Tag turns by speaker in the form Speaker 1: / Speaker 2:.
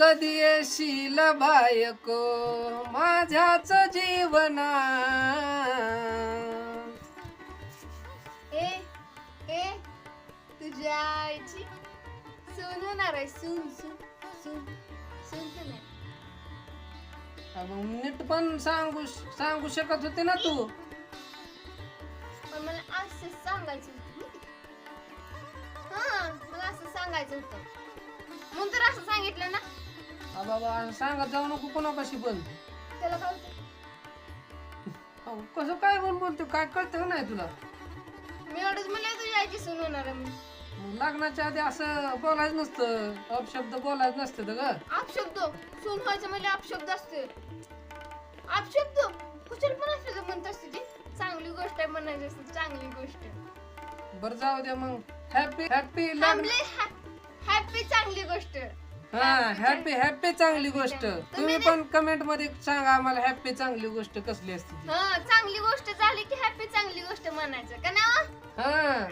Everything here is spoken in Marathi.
Speaker 1: कधी येशील बायको? माझ्याच जीवना.
Speaker 2: ए ए तुझ्या आईची? सून होणार आहे सून सून सून सून तर नाही?
Speaker 1: मग नीट पण सांगू सांगू शकत होते ना तू.
Speaker 2: पण मला असं सांगायचं होतं हा मला असं सांगायचं होतं.
Speaker 1: बाबा असं सांगत जाऊ नको कोणापाशी पण.
Speaker 2: त्याला काय होतं
Speaker 1: अहो, कसं काय बोल बोलतो काय कळतं नाही तुला?
Speaker 2: मी एवढंच म्हणलं तुझ्या आईची सून होणार आहे म्हणून.
Speaker 1: मग लग्नाच्या आधी असं बोलायचं नसतं. अपशब्द बोलायचं नसतं तर ग.
Speaker 2: अपशब्द? सून व्हायचं म्हणजे अपशब्द असते. अपशब्द? कुशल पण असते तर म्हणत असते ते. चांगली गोष्ट आहे म्हणायची असते चांगली गोष्ट.
Speaker 1: बरं जाऊ द्या मग. हॅपी हॅपी लग्न हा हॅपी हॅपी चांगली गोष्ट. तुम्ही पण कमेंटमध्ये सांगा आम्हाला हॅपी चांगली गोष्ट कसली असते. ती.
Speaker 2: हा चांगली गोष्ट झाली की हॅपी चांगली गोष्ट म्हणायचं का ना
Speaker 1: हा.